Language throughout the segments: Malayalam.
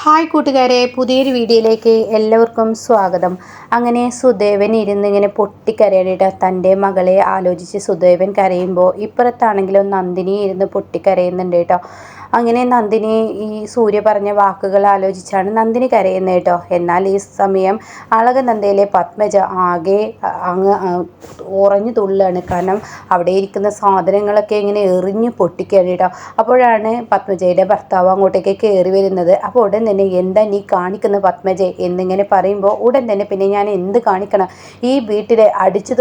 ഹായ് കൂട്ടുകാരെ പുതിയൊരു വീഡിയോയിലേക്ക് എല്ലാവർക്കും സ്വാഗതം. അങ്ങനെ സുദേവൻ ഇരുന്ന് ഇങ്ങനെ പൊട്ടിക്കരയാനിട്ട് തന്റെ മകളെ ആലോചിച്ച് സുദേവൻ കരയുമ്പോൾ ഇപ്പുറത്താണെങ്കിലും നന്ദിനി ഇരുന്ന് പൊട്ടിക്കരയുന്നുണ്ട് കേട്ടോ. അങ്ങനെ നന്ദിനി ഈ സൂര്യ പറഞ്ഞ വാക്കുകൾ ആലോചിച്ചാണ് നന്ദിനി കരയുന്നത് കേട്ടോ. എന്നാൽ ഈ സമയം അളകനന്ദയിലെ പത്മജ ആകെ അങ്ങ് ഉറഞ്ഞു തുള്ളാണ് കാരണം അവിടെ ഇരിക്കുന്ന സാധനങ്ങളൊക്കെ ഇങ്ങനെ എറിഞ്ഞു പൊട്ടിക്കുകയാണ് കേട്ടോ. അപ്പോഴാണ് പത്മജയുടെ ഭർത്താവ് അങ്ങോട്ടേക്ക് കയറി വരുന്നത്. അപ്പോൾ ഉടൻ തന്നെ എന്താ നീ കാണിക്കുന്ന പത്മജ എന്നിങ്ങനെ പറയുമ്പോൾ ഉടൻ തന്നെ പിന്നെ ഞാൻ എന്ത് കാണിക്കണം? ഈ വീട്ടിലെ അടിച്ചു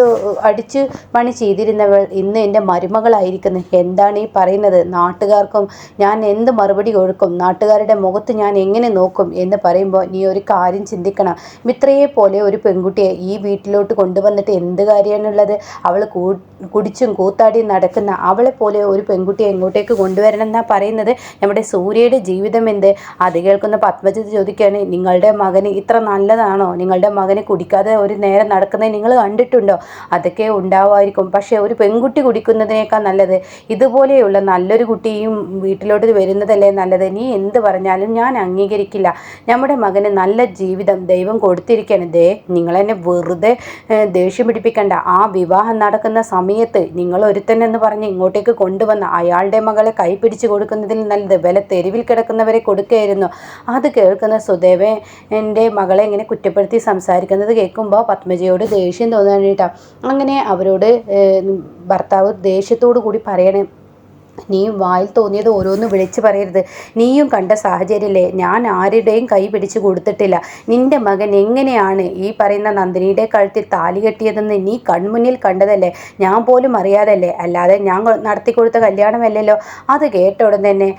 അടിച്ചു പണി ചെയ്തിരുന്നവൾ ഇന്ന് എന്റെ മരുമകളായിരിക്കുന്നു. എന്താണ് ഈ പറയുന്നത്? നാട്ടുകാർക്കും ഞാൻ എന്ത് മറുപടി കൊടുക്കും? നാട്ടുകാരുടെ മുഖത്ത് ഞാൻ എങ്ങനെ നോക്കും എന്ന് പറയുമ്പോൾ നീ ഒരു കാര്യം ചിന്തിക്കണം. മിത്രയെ പോലെ ഒരു പെൺകുട്ടിയെ ഈ വീട്ടിലോട്ട് കൊണ്ടുവന്നിട്ട് എന്ത് കാര്യമാണുള്ളത്? അവൾ കുടിച്ചും കൂത്താടിയും നടക്കുന്ന അവളെ പോലെ ഒരു പെൺകുട്ടിയെ എങ്ങോട്ടേക്ക് കൊണ്ടുവരണം എന്നാണ് പറയുന്നത്? നമ്മുടെ സൂര്യയുടെ ജീവിതം എന്ത്? അത് കേൾക്കുന്ന പത്മജ ചോദിക്കുകയാണ് നിങ്ങളുടെ മകന് ഇത്ര നല്ലതാണോ? നിങ്ങളുടെ മകന് കുടിക്കാതെ ഒരു നേരം നടക്കുന്നത് നിങ്ങൾ കണ്ടിട്ടുണ്ടോ? അതൊക്കെ ഉണ്ടാവുമായിരിക്കും. പക്ഷേ ഒരു പെൺകുട്ടി കുടിക്കുന്നതിനേക്കാൾ നല്ലത് ഇതുപോലെയുള്ള നല്ലൊരു കുട്ടിയും വീട്ടിലോട്ട് വരുന്നതല്ലേ നല്ലത്? നീ എന്ത് പറഞ്ഞാലും ഞാൻ അംഗീകരിക്കില്ല. നമ്മുടെ മകന് നല്ല ജീവിതം ദൈവം കൊടുത്തിരിക്കുകയാണ് ദേ. നിങ്ങളെന്നെ വെറുതെ ദേഷ്യം പിടിപ്പിക്കണ്ട. ആ വിവാഹം നടക്കുന്ന സമയത്ത് നിങ്ങൾ ഒരുത്തനെന്ന് പറഞ്ഞ് ഇങ്ങോട്ടേക്ക് കൊണ്ടുവന്ന അയാളുടെ മകളെ കൈപിടിച്ച് കൊടുക്കുന്നതിൽ നല്ലത് വില തെരുവിൽ കിടക്കുന്നവരെ കൊടുക്കുകയായിരുന്നു. അത് കേൾക്കുന്ന സുദേവൻ എന്റെ മകളെ ഇങ്ങനെ കുറ്റപ്പെടുത്തി സംസാരിക്കുന്നത് കേൾക്കുമ്പോൾ പത്മജയോട് ദേഷ്യം തോന്നാനായിട്ടാണ് അങ്ങനെ അവരോട് ഭർത്താവ് ദേഷ്യത്തോടു കൂടി പറയണേ. നീ വായിൽ തോന്നിയത് ഓരോന്ന് വിളിച്ചു പറയരുത്. നീയും കണ്ട സാഹചര്യമല്ലേ ഞാൻ ആരുടെയും കൈ പിടിച്ചു കൊടുത്തിട്ടില്ല. നിന്റെ മകൻ എങ്ങനെയാണ് ഈ പറയുന്ന നന്ദിനിയുടെ കഴുത്തിൽ താലി കെട്ടിയതെന്ന് നീ കൺമുന്നിൽ കണ്ടതല്ലേ? ഞാൻ പോലും അറിയാതല്ലേ? അല്ലാതെ ഞാൻ നടത്തി കൊടുത്ത കല്യാണമല്ലല്ലോ? അത് കേട്ട ഉടൻ തന്നെ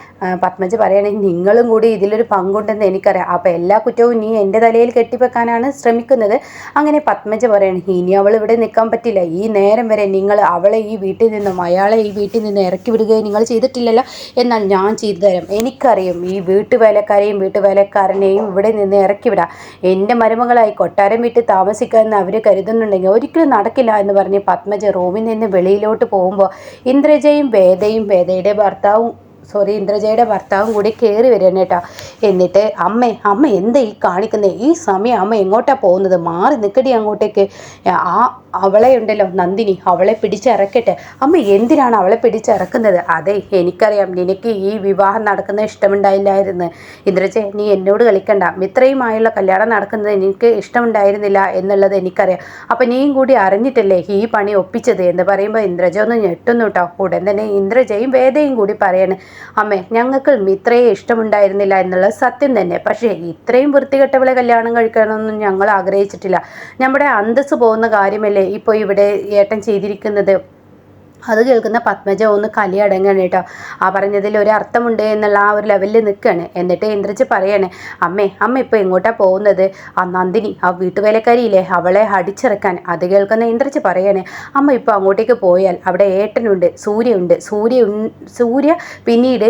പത്മജ് പറയുകയാണെങ്കിൽ നിങ്ങളും കൂടി ഇതിലൊരു പങ്കുണ്ടെന്ന് എനിക്കറിയാം. അപ്പോൾ എല്ലാ കുറ്റവും നീ എന്റെ തലയിൽ കെട്ടിവെക്കാനാണ് ശ്രമിക്കുന്നത്. അങ്ങനെ പത്മജ് പറയണേ ഇനി അവൾ ഇവിടെ നിൽക്കാൻ പറ്റില്ല. ഈ നേരം വരെ നിങ്ങൾ അവളെ ഈ വീട്ടിൽ നിന്നും അയാളെ ഈ വീട്ടിൽ നിന്ന് ഇറക്കി വിടുകയും നിങ്ങൾ ചെയ്തിട്ടില്ലല്ലോ എന്നാൽ ഞാൻ ചെയ്തു തരാം. എനിക്കറിയും ഈ വീട്ടുവേലക്കാരെയും വീട്ടുവേലക്കാരനെയും ഇവിടെ നിന്ന് ഇറക്കി വിടാം. എന്റെ മരുമകളായി കൊട്ടാരം വിട്ട് താമസിക്കാമെന്ന് അവർ കരുതുന്നുണ്ടെങ്കിൽ ഒരിക്കലും നടക്കില്ല എന്ന് പറഞ്ഞ് പത്മജ റൂമിൽ നിന്ന് വെളിയിലോട്ട് പോകുമ്പോൾ ഇന്ദ്രജയും വേദയും വേദയുടെ ഭർത്താവും സോറി ഇന്ദ്രജയുടെ ഭർത്താവും കൂടി കയറി വരികയാണ് കേട്ടോ. എന്നിട്ട് അമ്മ അമ്മ എന്താ ഈ കാണിക്കുന്നത് ഈ സമയം അമ്മ എങ്ങോട്ടാണ് പോകുന്നത്? മാറി നിൽക്കടി അങ്ങോട്ടേക്ക്. ആ അവളെ ഉണ്ടല്ലോ നന്ദിനി അവളെ പിടിച്ചിറക്കട്ടെ. അമ്മ എന്തിനാണ് അവളെ പിടിച്ചിറക്കുന്നത്? അതെ എനിക്കറിയാം നിനക്ക് ഈ വിവാഹം നടക്കുന്ന ഇഷ്ടമുണ്ടായില്ലായിരുന്നു. ഇന്ദ്രജ നീ എന്നോട് കളിക്കണ്ട. മിത്രയുമായുള്ള കല്യാണം നടക്കുന്നത് എനിക്ക് ഇഷ്ടമുണ്ടായിരുന്നില്ല എന്നുള്ളത് എനിക്കറിയാം. അപ്പം നീയും കൂടി അറിഞ്ഞിട്ടല്ലേ ഈ പണി ഒപ്പിച്ചത് എന്ന് പറയുമ്പോൾ ഇന്ദ്രജ ഒന്ന് ഞെട്ടുന്നു കേട്ടോ. ഉടൻ തന്നെ ഇന്ദ്രജയും വേദയും കൂടി പറയാണ് അമ്മേ ഞങ്ങൾക്ക് ഇത്രയും ഇഷ്ടമുണ്ടായിരുന്നില്ല എന്നുള്ളത് സത്യം തന്നെ. പക്ഷേ ഇത്രയും വൃത്തികെട്ടവളെ കല്യാണം കഴിക്കണമെന്നും ഞങ്ങൾ ആഗ്രഹിച്ചിട്ടില്ല. നമ്മുടെ അന്തസ് പോകുന്ന കാര്യമല്ലേ ഇപ്പോൾ ഇവിടെ ഏട്ടൻ ചെയ്തിരിക്കുന്നത്? അത് കേൾക്കുന്ന പത്മജ ഒന്ന് കലിയടങ്ങാണ് കേട്ടോ. ആ പറഞ്ഞതിൽ ഒരു അർത്ഥമുണ്ട് എന്നുള്ള ആ ഒരു ലെവലിൽ നിൽക്കുകയാണ് എന്നിട്ട് ഇന്ദ്രജ് പറയണേ അമ്മേ അമ്മ ഇപ്പോൾ എങ്ങോട്ടാണ് പോകുന്നത്? ആ നന്ദിനി ആ വീട്ടുവേലക്കാരിയില്ലേ അവളെ അടിച്ചിറക്കാൻ. അത് കേൾക്കുന്ന ഇന്ദ്രജ് പറയണേ അമ്മ ഇപ്പോൾ അങ്ങോട്ടേക്ക് പോയാൽ അവിടെ ഏട്ടനുണ്ട് സൂര്യ ഉണ്ട് സൂര്യ സൂര്യ പിന്നീട്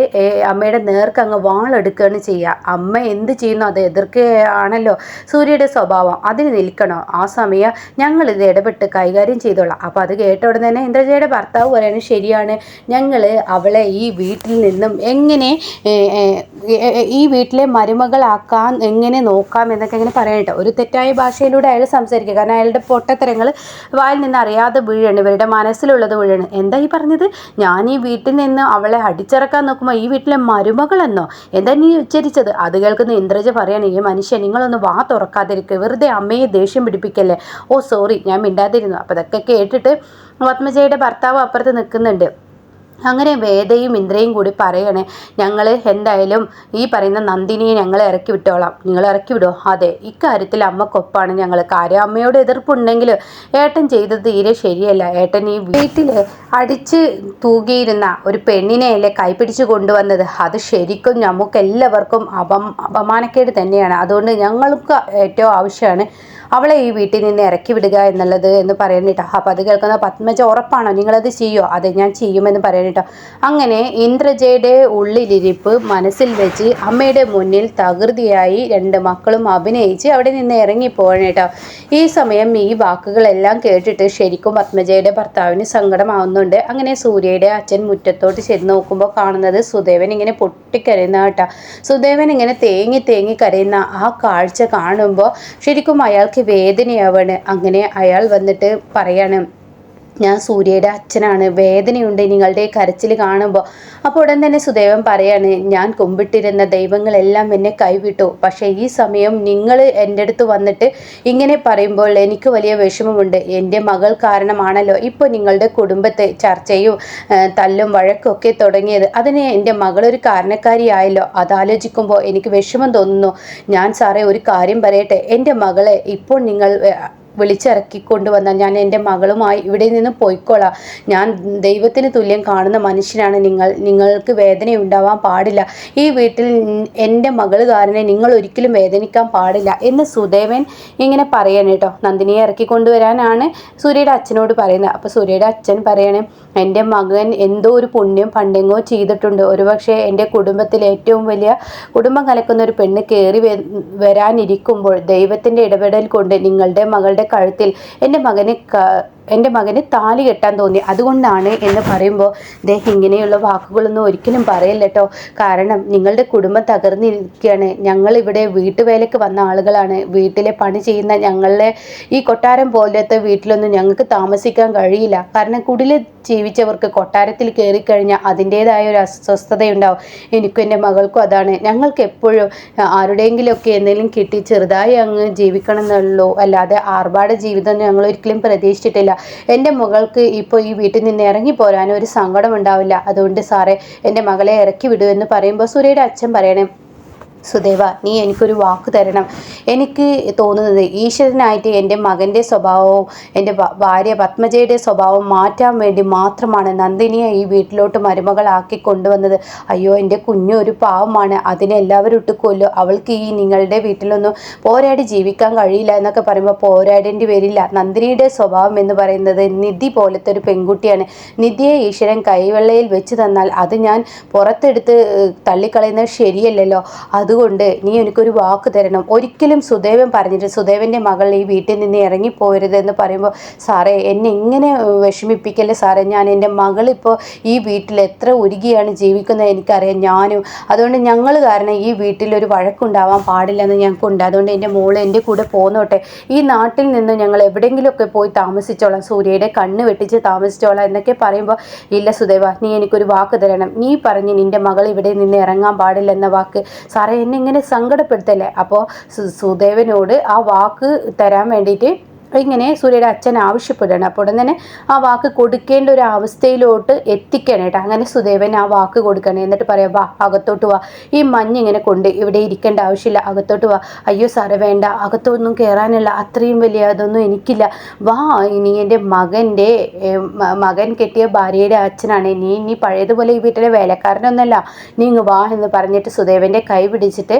അമ്മയുടെ നേർക്ക് അങ്ങ് വാളെടുക്കുകയാണ് ചെയ്യുക അമ്മ എന്ത് ചെയ്യുന്നു? അത് എതിർക്കുകയാണല്ലോ സൂര്യയുടെ സ്വഭാവം. അതിന് നിൽക്കണോ? ആ സമയം ഞങ്ങളിത് ഇടപെട്ട് കൈകാര്യം ചെയ്തോളാം. അപ്പോൾ അത് കേട്ട ഉടനെ തന്നെ ഇന്ദ്രജയുടെ ഭർത്താവ് ഭർത്താവ് പറയാണ് ശരിയാണ്. ഞങ്ങൾ അവളെ ഈ വീട്ടിൽ നിന്നും എങ്ങനെ ഈ വീട്ടിലെ മരുമകളാക്കാൻ എങ്ങനെ നോക്കാം എന്നൊക്കെ ഇങ്ങനെ പറയട്ടെ ഒരു തെറ്റായ ഭാഷയിലൂടെ അയാൾ സംസാരിക്കുക. കാരണം അയാളുടെ പൊട്ടത്തരങ്ങൾ വായിൽ നിന്ന് അറിയാതെ വീഴാണ്. ഇവരുടെ മനസ്സിലുള്ളത് വീഴാണ്. എന്താ ഈ പറഞ്ഞത്? ഞാൻ ഈ വീട്ടിൽ നിന്ന് അവളെ അടിച്ചിറക്കാൻ നോക്കുമ്പോൾ ഈ വീട്ടിലെ മരുമകളെന്നോ? എന്താ നീ ഉച്ചരിച്ചത്? അത് കേൾക്കുന്ന ഇന്ദ്രജ പറയാണ് ഈ മനുഷ്യൻ നിങ്ങളൊന്ന് വാ തുറക്കാതിരിക്കുക വെറുതെ അമ്മയെ ദേഷ്യം പിടിപ്പിക്കല്ലേ? ഓ സോറി. ഞാൻ മിണ്ടാതിരുന്നു. അപ്പോൾ അതൊക്കെ കേട്ടിട്ട് പത്മജയുടെ ഭർത്താവ് അപ്പുറത്ത് നിൽക്കുന്നുണ്ട്. അങ്ങനെ വേദയും ഇന്ദ്രയും കൂടി പറയണേ ഞങ്ങൾ എന്തായാലും ഈ പറയുന്ന നന്ദിനിയെ ഞങ്ങൾ ഇറക്കി വിട്ടോളാം. നിങ്ങൾ ഇറക്കി വിടോ. അതെ ഇക്കാര്യത്തിൽ അമ്മക്കൊപ്പാണ് ഞങ്ങൾ കാര്യം അമ്മയോട് എതിർപ്പുണ്ടെങ്കിൽ ഏട്ടൻ ചെയ്തത് തീരെ ശരിയല്ല. ഏട്ടൻ ഈ വീട്ടിൽ അടിച്ച് തൂകിയിരുന്ന ഒരു പെണ്ണിനെയല്ലേ കൈപിടിച്ച് കൊണ്ടുവന്നത്? അത് ശരിക്കും നമുക്ക് എല്ലാവർക്കും അപം അപമാനക്കേട് തന്നെയാണ്. അതുകൊണ്ട് ഞങ്ങൾക്ക് ഏറ്റവും ആവശ്യമാണ് അവളെ ഈ വീട്ടിൽ നിന്ന് ഇറക്കി വിടുക എന്നുള്ളത് എന്ന് പറയാനിട്ടോ അപ്പം അത് കേൾക്കുന്ന പത്മജ ഉറപ്പാണോ? നിങ്ങളത് ചെയ്യുമോ അതെ ഞാൻ ചെയ്യുമെന്ന് പറയാനിട്ടോ അങ്ങനെ ഇന്ദ്രജയുടെ ഉള്ളിലിരിപ്പ് മനസ്സിൽ വെച്ച് അമ്മയുടെ മുന്നിൽ തകൃതിയായി രണ്ട് മക്കളും അഭിനയിച്ച് അവിടെ നിന്ന് ഇറങ്ങിപ്പോകണം കേട്ടോ. ഈ സമയം ഈ വാക്കുകളെല്ലാം കേട്ടിട്ട് ശരിക്കും പത്മജയുടെ ഭർത്താവിന് സങ്കടമാവുന്നുണ്ട്. അങ്ങനെ സൂര്യയുടെ അച്ഛൻ മുറ്റത്തോട്ട് ചെന്ന് നോക്കുമ്പോൾ കാണുന്നത് സുദേവൻ ഇങ്ങനെ പൊട്ടിക്കരയുന്ന കേട്ടോ. സുദേവൻ ഇങ്ങനെ തേങ്ങി തേങ്ങി കരയുന്ന ആ കാഴ്ച കാണുമ്പോൾ ശരിക്കും അയാൾക്ക് വേദനയാവാണ്. അങ്ങനെ അയാൾ വന്നിട്ട് പറയാണ് ഞാൻ സൂര്യയുടെ അച്ഛനാണ്. വേദനയുണ്ട് നിങ്ങളുടെ കരച്ചിൽ കാണുമ്പോൾ അപ്പോൾ ഉടൻ തന്നെ സുദേവൻ പറയാണ് ഞാൻ കുമ്പിട്ടിരുന്ന ദൈവങ്ങളെല്ലാം എന്നെ കൈവിട്ടു. പക്ഷേ ഈ സമയം നിങ്ങൾ എന്റെ അടുത്ത് വന്നിട്ട് ഇങ്ങനെ പറയുമ്പോൾ എനിക്ക് വലിയ വിഷമമുണ്ട്. എന്റെ മകൾ കാരണമാണല്ലോ ഇപ്പോൾ നിങ്ങളുടെ കുടുംബത്തെ ചർച്ചയും തല്ലും വഴക്കൊക്കെ തുടങ്ങിയത്. അതിന് എന്റെ മകളൊരു കാരണക്കാരിയായല്ലോ. അതാലോചിക്കുമ്പോൾ എനിക്ക് വിഷമം തോന്നുന്നു. ഞാൻ സാറേ ഒരു കാര്യം പറയട്ടെ. എന്റെ മകളെ ഇപ്പോൾ നിങ്ങൾ വിളിച്ചിറക്കി കൊണ്ടുവന്നാൽ ഞാൻ എന്റെ മകളുമായി ഇവിടെ നിന്ന് പോയിക്കോളാം. ഞാൻ ദൈവത്തിന് തുല്യം കാണുന്ന മനുഷ്യനാണ് നിങ്ങൾ. നിങ്ങൾക്ക് വേദന ഉണ്ടാവാൻ പാടില്ല. ഈ വീട്ടിൽ എന്റെ മകൾ കാരനെ നിങ്ങൾ ഒരിക്കലും വേദനിക്കാൻ പാടില്ല എന്ന് സുദേവൻ ഇങ്ങനെ പറയണേ കേട്ടോ. നന്ദിനിയെ ഇറക്കി കൊണ്ടുവരാനാണ് സൂര്യയുടെ അച്ഛനോട് പറയുന്നത്. അപ്പോൾ സൂര്യയുടെ അച്ഛൻ പറയണേ എന്റെ മകൻ എന്തോ ഒരു പുണ്യം പണ്ടെങ്ങോ ചെയ്തിട്ടുണ്ട്. ഒരുപക്ഷെ എന്റെ കുടുംബത്തിൽ ഏറ്റവും വലിയ കുടുംബം കലക്കുന്ന ഒരു പെണ്ണ് കയറി വരാനിരിക്കുമ്പോൾ ദൈവത്തിന്റെ ഇടപെടൽ കൊണ്ട് നിങ്ങളുടെ മകളുടെ കഴുത്തിൽ. എന്റെ മകനെ എന്റെ മകന് താലി കെട്ടാൻ തോന്നി. അതുകൊണ്ടാണ് എന്ന് പറയുമ്പോൾ അദ്ദേഹം ഇങ്ങനെയുള്ള വാക്കുകളൊന്നും ഒരിക്കലും പറയില്ല കാരണം നിങ്ങളുടെ കുടുംബം തകർന്നിരിക്കുകയാണ്. ഞങ്ങളിവിടെ വീട്ടുവേലയ്ക്ക് വന്ന ആളുകളാണ്. വീട്ടിലെ പണി ചെയ്യുന്ന ഞങ്ങളുടെ ഈ കൊട്ടാരം പോലത്തെ വീട്ടിലൊന്നും ഞങ്ങൾക്ക് താമസിക്കാൻ കഴിയില്ല. കാരണം കുടിൽ ജീവിച്ചവർക്ക് കൊട്ടാരത്തിൽ കയറിക്കഴിഞ്ഞാൽ അതിന്റേതായ ഒരു അസ്വസ്ഥതയുണ്ടാവും. എനിക്കും എന്റെ മകൾക്കും അതാണ്. ഞങ്ങൾക്ക് എപ്പോഴും ആരുടെയെങ്കിലുമൊക്കെ എന്തെങ്കിലും കിട്ടി ചെറുതായി അങ്ങ് ജീവിക്കണം എന്നുള്ളൂ അല്ലാതെ ആർഭാട ജീവിതം ഞങ്ങൾ ഒരിക്കലും പ്രതീക്ഷിച്ചിട്ടില്ല. എന്റെ മകൾക്ക് ഇപ്പോൾ ഈ വീട്ടിൽ നിന്ന് ഇറങ്ങി പോരാനും ഒരു സങ്കടം ഉണ്ടാവില്ല അതുകൊണ്ട് സാറേ എന്റെ മകളെ ഇറക്കി വിടൂ എന്ന് പറയുമ്പോൾ സുരയുടെ അച്ഛൻ പറയണേ സുദേവ നീ എനിക്കൊരു വാക്ക് തരണം. എനിക്ക് തോന്നുന്നത് ഈശ്വരനായിട്ട് എന്റെ മകന്റെ സ്വഭാവവും എന്റെ ഭാര്യ പത്മജയുടെ സ്വഭാവം മാറ്റാൻ വേണ്ടി മാത്രമാണ് നന്ദിനിയെ ഈ വീട്ടിലോട്ട് മരുമകളാക്കി കൊണ്ടുവന്നത്. അയ്യോ എന്റെ കുഞ്ഞു ഒരു പാവമാണ്. അതിനെ എല്ലാവരും ഇട്ട് കൊല്ലോ. അവൾക്ക് ഈ നിങ്ങളുടെ വീട്ടിലൊന്നും പോരാടി ജീവിക്കാൻ കഴിയില്ല എന്നൊക്കെ പറയുമ്പോൾ പോരാടേണ്ടി വരില്ല. നന്ദിനിയുടെ സ്വഭാവം എന്ന് പറയുന്നത് നിധി പോലത്തെ ഒരു പെൺകുട്ടിയാണ്. നിധിയെ ഈശ്വരൻ കൈവെള്ളയിൽ വെച്ച് തന്നാൽ അത് ഞാൻ പുറത്തെടുത്ത് തള്ളിക്കളയുന്നത് ശരിയല്ലല്ലോ. അത് അതുകൊണ്ട് നീ എനിക്കൊരു വാക്ക് തരണം. ഒരിക്കലും സുദേവൻ പറഞ്ഞിട്ട് സുദേവന്റെ മകൾ ഈ വീട്ടിൽ നിന്ന് ഇറങ്ങിപ്പോരുത് എന്ന് പറയുമ്പോൾ സാറേ എന്നെ ഇങ്ങനെ വിഷമിപ്പിക്കല്ലേ സാറേ? ഞാൻ എന്റെ മകളിപ്പോൾ ഈ വീട്ടിൽ എത്ര ഉരുകിയാണ് ജീവിക്കുന്നത് എനിക്കറിയാം ഞാനും. അതുകൊണ്ട് ഞങ്ങൾ കാരണം ഈ വീട്ടിൽ ഒരു വഴക്കുണ്ടാവാൻ പാടില്ലെന്ന് ഞങ്ങൾക്കുണ്ട്. അതുകൊണ്ട് എന്റെ മോൾ എന്റെ കൂടെ പോന്നോട്ടെ. ഈ നാട്ടിൽ നിന്ന് ഞങ്ങൾ എവിടെയെങ്കിലുമൊക്കെ പോയി താമസിച്ചോളാം. സൂര്യയുടെ കണ്ണ് വെട്ടിച്ച് താമസിച്ചോളാം എന്നൊക്കെ പറയുമ്പോൾ ഇല്ല സുദേവ നീ എനിക്കൊരു വാക്ക് തരണം. നീ പറഞ്ഞ് നിന്റെ മകൾ ഇവിടെ നിന്ന് ഇറങ്ങാൻ പാടില്ലെന്ന വാക്ക്. സാറേ എന്നെ ഇങ്ങനെ സങ്കടപ്പെടുത്തല്ലേ? അപ്പോൾ സുദേവനോട് ആ വാക്ക് തരാൻ വേണ്ടിയിട്ട് ഇങ്ങനെ സൂര്യയുടെ അച്ഛൻ ആവശ്യപ്പെടുകയാണ്. അപ്പോൾ ഉടൻ തന്നെ ആ വാക്ക് കൊടുക്കേണ്ട ഒരു അവസ്ഥയിലോട്ട് എത്തിക്കണം കേട്ടോ. അങ്ങനെ സുദേവൻ ആ വാക്ക് കൊടുക്കണം എന്നിട്ട് പറയാം വാ അകത്തോട്ട് വാ. ഈ മഞ്ഞ് ഇങ്ങനെ കൊണ്ട് ഇവിടെ ഇരിക്കേണ്ട ആവശ്യമില്ല. അകത്തോട്ട് വാ. അയ്യോ സാറേ വേണ്ട. അകത്തൊന്നും കയറാനില്ല അത്രയും വലിയ അതൊന്നും എനിക്കില്ല. വാ ഇനി എന്റെ മകന്റെ മകൻ കെട്ടിയ ഭാര്യയുടെ അച്ഛനാണ്. നീ ഇനി പഴയതുപോലെ ഈ വീട്ടിലെ വേലക്കാരനൊന്നല്ല. നീ ഇങ്ങ് വാ എന്ന് പറഞ്ഞിട്ട് സുദേവന്റെ കൈ പിടിച്ചിട്ട്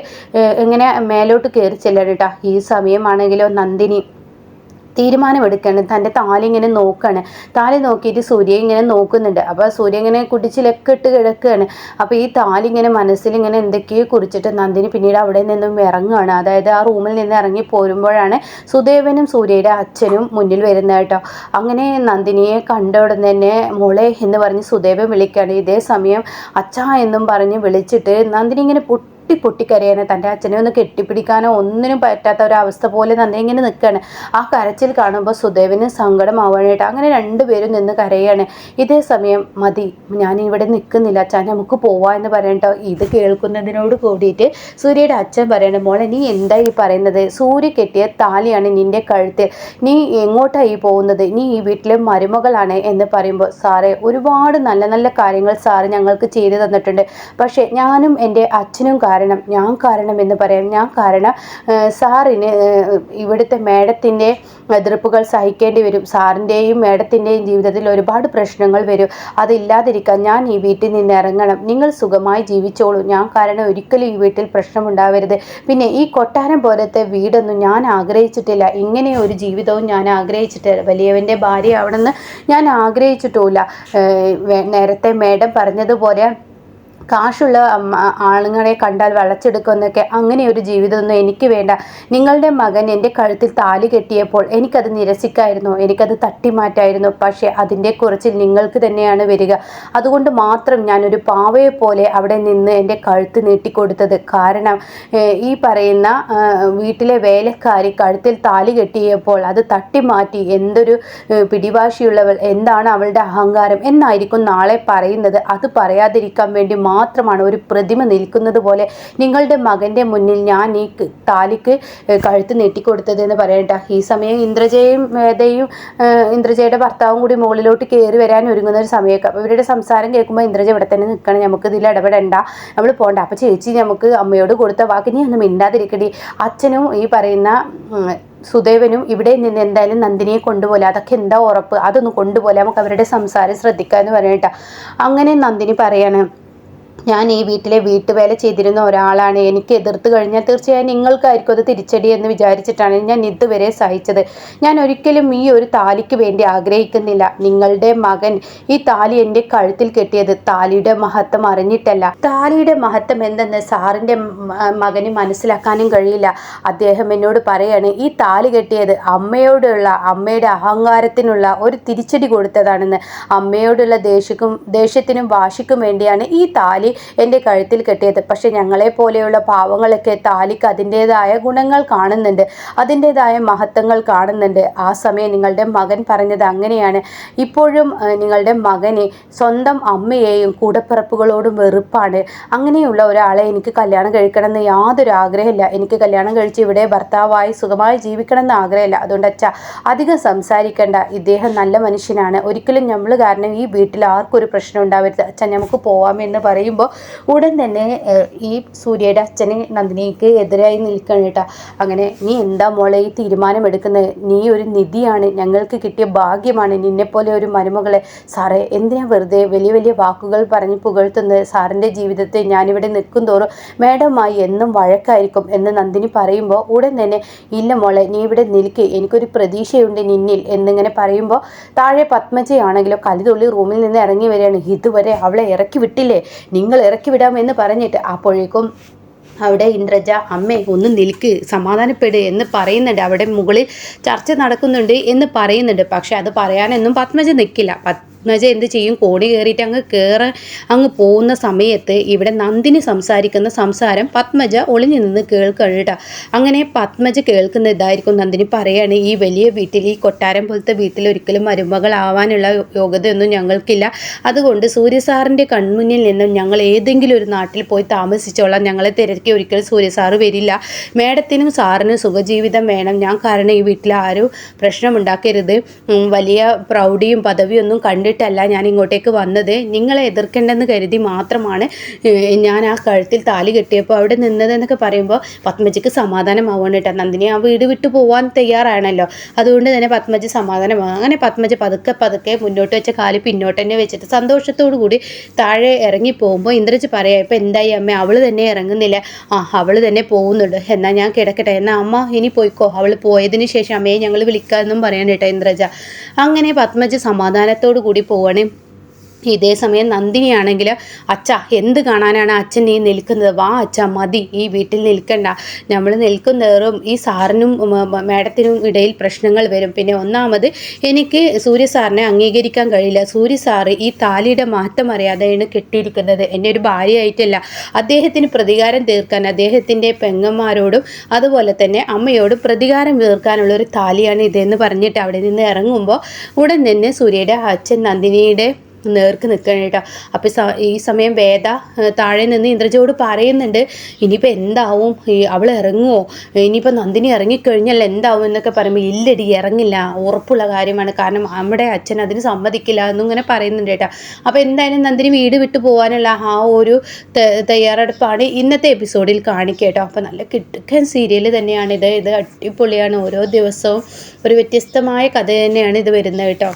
ഇങ്ങനെ മേലോട്ട് കയറി ചെല്ലണം കേട്ടോ. ഈ സമയമാണെങ്കിലോ നന്ദിനി തീരുമാനമെടുക്കുകയാണ് തന്റെ താലി ഇങ്ങനെ നോക്കുകയാണ് താലി നോക്കിയിട്ട് സൂര്യ ഇങ്ങനെ നോക്കുന്നുണ്ട്. അപ്പോൾ സൂര്യ ഇങ്ങനെ കുടിച്ചിലൊക്കെ ഇട്ട് കിടക്കുകയാണ്. അപ്പോൾ ഈ താലി ഇങ്ങനെ മനസ്സിൽ ഇങ്ങനെ എന്തൊക്കെയോ കുറിച്ചിട്ട് നന്ദിനി പിന്നീട് അവിടെ നിന്നും ഇറങ്ങുകയാണ് അതായത് ആ റൂമിൽ നിന്ന് ഇറങ്ങി പോരുമ്പോഴാണ് സുദേവനും സൂര്യയുടെ അച്ഛനും മുന്നിൽ വരുന്നത് കേട്ടോ. അങ്ങനെ നന്ദിനിയെ കണ്ട ഉടനെ തന്നെ മോളെ എന്ന് പറഞ്ഞ് സുദേവൻ വിളിക്കുകയാണ്. ഇതേ സമയം അച്ഛ എന്നും പറഞ്ഞ് വിളിച്ചിട്ട് നന്ദിനി ഇങ്ങനെ പൊട്ടി പൊട്ടി പൊട്ടിക്കരയാണ് തന്റെ അച്ഛനെ ഒന്ന് കെട്ടിപ്പിടിക്കാനോ ഒന്നിനും പറ്റാത്ത ഒരവസ്ഥ പോലെ തന്നെ ഇങ്ങനെ നിൽക്കുകയാണ്. ആ കരച്ചിൽ കാണുമ്പോൾ സുദേവന് സങ്കടമാവാനായിട്ട് അങ്ങനെ രണ്ടുപേരും നിന്ന് കരയാണ്. ഇതേ സമയം മതി ഞാൻ ഇവിടെ നിൽക്കുന്നില്ല അച്ഛാ നമുക്ക് പോവാ എന്ന് പറയണ്ടോ ഇത് കേൾക്കുന്നതിനോട് കൂടിയിട്ട് സൂര്യയുടെ അച്ഛൻ പറയണ മോളെ നീ എന്താ ഈ പറയുന്നത്? സൂര്യ കെട്ടിയ താലിയാണ് നിന്റെ കഴുത്തിൽ നീ എങ്ങോട്ടായി പോകുന്നത്? നീ ഈ വീട്ടിലെ മരുമകളാണ് എന്ന് പറയുമ്പോൾ സാറേ ഒരുപാട് നല്ല നല്ല കാര്യങ്ങൾ സാറ് ഞങ്ങൾക്ക് ചെയ്തു തന്നിട്ടുണ്ട്. പക്ഷേ ഞാനും എന്റെ അച്ഛനും ഞാൻ കാരണം എന്ന് പറയാം ഞാൻ കാരണം സാറിന് ഇവിടുത്തെ മേഡത്തിന്റെ എതിർപ്പുകൾ സഹിക്കേണ്ടി വരും. സാറിന്റെയും മേഡത്തിന്റെയും ജീവിതത്തിൽ ഒരുപാട് പ്രശ്നങ്ങൾ വരും. അതില്ലാതിരിക്കാൻ ഞാൻ ഈ വീട്ടിൽ നിന്ന് ഇറങ്ങണം. നിങ്ങൾ സുഖമായി ജീവിച്ചോളൂ. ഞാൻ കാരണം ഒരിക്കലും ഈ വീട്ടിൽ പ്രശ്നമുണ്ടാവരുത്. പിന്നെ ഈ കൊട്ടാരം പോലത്തെ വീടൊന്നും ഞാൻ ആഗ്രഹിച്ചിട്ടില്ല. ഇങ്ങനെ ഒരു ജീവിതവും ഞാൻ ആഗ്രഹിച്ചിട്ടില്ല വലിയവന്റെ ഭാര്യ ആവണമെന്ന് ഞാൻ ആഗ്രഹിച്ചിട്ടില്ല നേരത്തെ മേഡം പറഞ്ഞതുപോലെ കാശുള്ള ആളുകളെ കണ്ടാൽ വളച്ചെടുക്കുമെന്നൊക്കെ അങ്ങനെ ഒരു ജീവിതമൊന്നും എനിക്ക് വേണ്ട. നിങ്ങളുടെ മകൻ എന്റെ കഴുത്തിൽ താലി കെട്ടിയപ്പോൾ എനിക്കത് നിരസിക്കായിരുന്നു. എനിക്കത് തട്ടിമാറ്റായിരുന്നു. പക്ഷേ അതിന്റെ കുറച്ചിൽ നിങ്ങൾക്ക് തന്നെയാണ് വരിക. അതുകൊണ്ട് മാത്രം ഞാനൊരു പാവയെ പോലെ അവിടെ നിന്ന് എന്റെ കഴുത്ത് നീട്ടിക്കൊടുത്തത്. കാരണം ഈ പറയുന്ന വീട്ടിലെ വേലക്കാരി കഴുത്തിൽ താലി കെട്ടിയപ്പോൾ അത് തട്ടിമാറ്റി എന്തൊരു പിടിവാശിയുള്ളവൾ എന്താണ് അവളുടെ അഹങ്കാരം? എന്നായിരിക്കും നാളെ പറയുന്നത്. അത് പറയാതിരിക്കാൻ വേണ്ടി മാത്രമാണ് ഒരു പ്രതിമ നിൽക്കുന്നത് പോലെ നിങ്ങളുടെ മകന്റെ മുന്നിൽ ഞാൻ ഈ താലിക്ക് കഴുത്ത് നെട്ടിക്കൊടുത്തത് എന്ന് പറയട്ടെ. ഈ സമയം ഇന്ദ്രജയും വേദയും ഇന്ദ്രജയുടെ ഭർത്താവും കൂടി മുകളിലോട്ട് കയറി വരാൻ ഒരുങ്ങുന്ന ഒരു സമയമൊക്കെ. അപ്പോൾ ഇവരുടെ സംസാരം കേൾക്കുമ്പോൾ ഇന്ദ്രജ ഇവിടെ തന്നെ നിൽക്കണം. നമുക്ക് ഇതിൽ ഇടപെടണ്ട. നമ്മൾ പോകണ്ട അപ്പോൾ ചേച്ചി നമുക്ക് അമ്മയോട് കൊടുത്ത വാക്ക് നീ ഒന്നും മിണ്ടാതിരിക്കടി. അച്ഛനും ഈ പറയുന്ന സുദേവനും ഇവിടെ നിന്ന് എന്തായാലും നന്ദിനിയെ കൊണ്ടുപോലെ അതൊക്കെ എന്താ ഉറപ്പ്? അതൊന്ന് കൊണ്ടുപോലെ. നമുക്ക് അവരുടെ സംസാരം ശ്രദ്ധിക്കാമെന്ന് പറയട്ട. അങ്ങനെ നന്ദിനി പറയാണ് ഞാൻ ഈ വീട്ടിലെ വീട്ടുവേല ചെയ്തിരുന്ന ഒരാളാണ്. എനിക്ക് എതിർത്ത് കഴിഞ്ഞാൽ തീർച്ചയായും നിങ്ങൾക്കായിരിക്കും അത് തിരിച്ചടി എന്ന് വിചാരിച്ചിട്ടാണ് ഞാൻ ഇതുവരെ സഹിച്ചത്. ഞാൻ ഒരിക്കലും ഈ ഒരു താലിക്ക് വേണ്ടി ആഗ്രഹിക്കുന്നില്ല. നിങ്ങളുടെ മകൻ ഈ താലി എന്റെ കഴുത്തിൽ കെട്ടിയത് താലിയുടെ മഹത്വം അറിഞ്ഞിട്ടല്ല. താലിയുടെ മഹത്വം എന്തെന്ന് സാറിന്റെ മകന് മനസ്സിലാക്കാനും കഴിയില്ല. അദ്ദേഹം എന്നോട് പറയാണ് ഈ താലി കെട്ടിയത് അമ്മയോടുള്ള അമ്മയുടെ അഹങ്കാരത്തിനുള്ള ഒരു തിരിച്ചടി കൊടുത്തതാണെന്ന്. അമ്മയോടുള്ള ദേഷ്യക്കും ദേഷ്യത്തിനും വാശിക്കും വേണ്ടിയാണ് ഈ താലി എന്റെ കഴുത്തിൽ കെട്ടിയത്. പക്ഷേ ഞങ്ങളെ പോലെയുള്ള പാവങ്ങളൊക്കെ താലിക്ക് അതിന്റേതായ ഗുണങ്ങൾ കാണുന്നുണ്ട്. അതിന്റേതായ മഹത്വങ്ങൾ കാണുന്നുണ്ട്. ആ സമയം നിങ്ങളുടെ മകൻ പറഞ്ഞത് അങ്ങനെയാണ്. ഇപ്പോഴും നിങ്ങളുടെ മകനെ സ്വന്തം അമ്മയെയും കൂടപ്പിറപ്പുകളോടും വെറുപ്പാണ്. അങ്ങനെയുള്ള ഒരാളെ എനിക്ക് കല്യാണം കഴിക്കണം എന്ന് യാതൊരു ആഗ്രഹമില്ല. എനിക്ക് കല്യാണം കഴിച്ച് ഇവിടെ ഭർത്താവായി സുഖമായി ജീവിക്കണം എന്ന് ആഗ്രഹമില്ല. അതുകൊണ്ട് അച്ഛാ അധികം സംസാരിക്കേണ്ട. ഇദ്ദേഹം നല്ല മനുഷ്യനാണ്. ഒരിക്കലും നമ്മൾ കാരണം ഈ വീട്ടിൽ ആർക്കും ഒരു പ്രശ്നം ഉണ്ടാവരുത്. അച്ഛൻ നമുക്ക് പോവാമെന്ന് പറയുമ്പോൾ ഉടൻ തന്നെ ഈ സൂര്യയുടെ അച്ഛന് നന്ദിനിക്ക് എതിരായി നിൽക്കണം കേട്ടോ. അങ്ങനെ നീ എന്താ മോളെ ഈ തീരുമാനമെടുക്കുന്നത് നീ ഒരു നിധിയാണ്. ഞങ്ങൾക്ക് കിട്ടിയ ഭാഗ്യമാണ്. നിന്നെപ്പോലെ ഒരു മരുമകളെ. സാറേ എന്തിനാ വെറുതെ വലിയ വലിയ വാക്കുകൾ പറഞ്ഞ് പുകഴ്ത്തുന്നത് സാറിന്റെ ജീവിതത്തെ ഞാനിവിടെ നിൽക്കും തോറും മേഡമായി എന്നും വഴക്കായിരിക്കും എന്ന് നന്ദിനി പറയുമ്പോൾ ഉടൻ തന്നെ ഇല്ല മോളെ നീ ഇവിടെ നിൽക്ക്. എനിക്കൊരു പ്രതീക്ഷയുണ്ട് നിന്നിൽ എന്നിങ്ങനെ പറയുമ്പോൾ താഴെ പത്മജയാണെങ്കിലോ കലിതുള്ളി റൂമിൽ നിന്ന് ഇറങ്ങി വരികയാണ്. ഇതുവരെ അവളെ ഇറക്കി വിട്ടില്ലേ? നിങ്ങൾ ഇറക്കി വിടാമെന്ന് പറഞ്ഞിട്ട് അപ്പോഴേക്കും അവിടെ ഇന്ദ്രജ അമ്മേ ഒന്ന് നിൽക്ക് സമാധാനപ്പെട് എന്ന് പറയുന്നുണ്ട്. അവിടെ മുകളിൽ ചർച്ച നടക്കുന്നുണ്ട് എന്ന് പറയുന്നുണ്ട്. പക്ഷെ അത് പറയാനൊന്നും പത്മജ നിൽക്കില്ല. പത്മജ എന്ത് ചെയ്യും? കോടി കയറിയിട്ട് അങ്ങ് കയറാൻ അങ്ങ് പോകുന്ന സമയത്ത് ഇവിടെ നന്ദിനി സംസാരിക്കുന്ന സംസാരം പത്മജ ഒളിഞ്ഞു നിന്ന് കേൾക്കണ അങ്ങനെ പത്മജ കേൾക്കുന്ന ഇതായിരിക്കും നന്ദിനി പറയാണ് ഈ വലിയ വീട്ടിൽ ഈ കൊട്ടാരം പോലത്തെ വീട്ടിൽ ഒരിക്കലും മരുമകളാവാനുള്ള യോഗ്യതയൊന്നും ഞങ്ങൾക്കില്ല. അതുകൊണ്ട് സൂര്യസാറിന്റെ കൺമുന്നിൽ നിന്നും ഞങ്ങൾ ഏതെങ്കിലും ഒരു നാട്ടിൽ പോയി താമസിച്ചോളാം. ഞങ്ങളെ തിരക്കി ഒരിക്കലും സൂര്യ സാറ് വരില്ല. മേഡത്തിനും സാറിനും സുഖജീവിതം വേണം. ഞാൻ കാരണം ഈ വീട്ടിൽ ആരും പ്രശ്നമുണ്ടാക്കരുത്. വലിയ പ്രൗഢിയും പദവിയൊന്നും കണ്ടിട്ടല്ല ഞാൻ ഇങ്ങോട്ടേക്ക് വന്നത്. നിങ്ങളെ എതിർക്കേണ്ടെന്ന് കരുതി മാത്രമാണ് ഞാൻ ആ കഴുത്തിൽ താലി കെട്ടിയപ്പോൾ അവിടെ നിന്നതെന്നൊക്കെ പറയുമ്പോൾ പത്മജിക്ക് സമാധാനമാവണം കേട്ടോ. നന്ദിനി ആ വീട് വിട്ടു പോവാൻ തയ്യാറാണല്ലോ. അതുകൊണ്ട് തന്നെ പത്മജി സമാധാനമാകും അങ്ങനെ പത്മജ പതുക്കെ പതുക്കെ മുന്നോട്ട് വെച്ച കാൽ പിന്നോട്ട് തന്നെ വെച്ചിട്ട് സന്തോഷത്തോടു കൂടി താഴെ ഇറങ്ങി പോകുമ്പോൾ ഇന്ദ്രജ് പറയാം ഇപ്പം എന്തായി അമ്മ? അവൾ തന്നെ ഇറങ്ങുന്നില്ല. ആ അവൾ തന്നെ പോകുന്നുണ്ട്. എന്നാൽ ഞാൻ കിടക്കട്ടെ. എന്നാൽ അമ്മ ഇനി പോയിക്കോ. അവൾ പോയതിന് ശേഷം അമ്മയെ ഞങ്ങൾ വിളിക്കാമെന്നും പറയാൻ കേട്ടോ ഇന്ദ്രജ. അങ്ങനെ പത്മജ സമാധാനത്തോടു കൂടി പോവാണ്. ഇതേ സമയം നന്ദിനിയാണെങ്കിൽ അച്ഛ എന്ത് കാണാനാണ് അച്ഛൻ നീ നിൽക്കുന്നത്? വാ അച്ഛ മതി. ഈ വീട്ടിൽ നിൽക്കണ്ട. നമ്മൾ നിൽക്കുന്നേറും ഈ സാറിനും മാഡത്തിനും ഇടയിൽ പ്രശ്നങ്ങൾ വരും. പിന്നെ ഒന്നാമത് എനിക്ക് സൂര്യ സാറിനെ അംഗീകരിക്കാൻ കഴിയില്ല. സൂര്യ സാറ് ഈ താലിയുടെ മാറ്റം അറിയാതെയാണ് കെട്ടിയിരിക്കുന്നത്. എന്റെ ഒരു ഭാര്യയായിട്ടല്ല. അദ്ദേഹത്തിന് പ്രതികാരം തീർക്കാൻ അദ്ദേഹത്തിന്റെ പെങ്ങന്മാരോടും അതുപോലെ തന്നെ അമ്മയോടും പ്രതികാരം തീർക്കാനുള്ള ഒരു താലിയാണ് ഇതെന്ന് പറഞ്ഞിട്ട് അവിടെ നിന്ന് ഇറങ്ങുമ്പോൾ ഉടൻ തന്നെ സൂര്യയുടെ അച്ഛൻ നന്ദിനിയുടെ നേർക്ക് നിൽക്കണം കേട്ടോ. അപ്പോൾ ഈ സമയം വേദ താഴെ നിന്ന് ഇന്ദ്രജയോട് പറയുന്നുണ്ട് ഇനിയിപ്പോൾ എന്താവും? അവൾ ഇറങ്ങുമോ ഇനിയിപ്പോൾ നന്ദിനി ഇറങ്ങിക്കഴിഞ്ഞാൽ എന്താവും എന്നൊക്കെ പറയുമ്പോൾ ഇല്ലടി ഇറങ്ങില്ല. ഉറപ്പുള്ള കാര്യമാണ്. കാരണം നമ്മുടെ അച്ഛൻ അതിന് സമ്മതിക്കില്ല എന്നും ഇങ്ങനെ പറയുന്നുണ്ട് കേട്ടോ. അപ്പോൾ എന്തായാലും നന്ദിനി വീട് വിട്ടു പോകാനുള്ള ആ ഒരു തയ്യാറെടുപ്പാണ് ഇന്നത്തെ എപ്പിസോഡിൽ കാണിക്കുക കേട്ടോ. അപ്പോൾ നല്ല കിട്ടുക്കൻ സീരിയൽ തന്നെയാണ് ഇത്. ഇത് അടിപൊളിയാണ്. ഓരോ ദിവസവും ഒരു വ്യത്യസ്തമായ കഥ തന്നെയാണ് ഇത് വരുന്നത് കേട്ടോ.